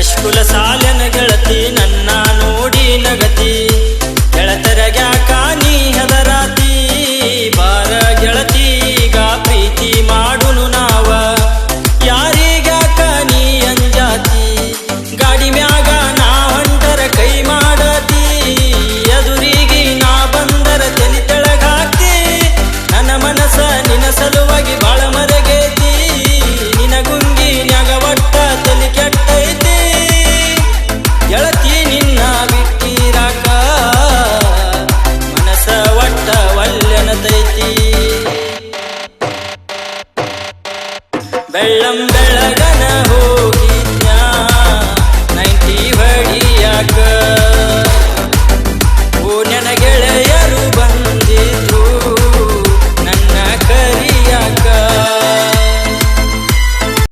ಕಶ್ಕುಲ ಸಾಲನ ಗೆಳತಿ ನನ್ನ ಬೆಳ್ಳಂ ಬೆಳಗನ ಹೋಗಿದ್ನ ನೈಂಟಿ ಹೊಡಿಯಾಕ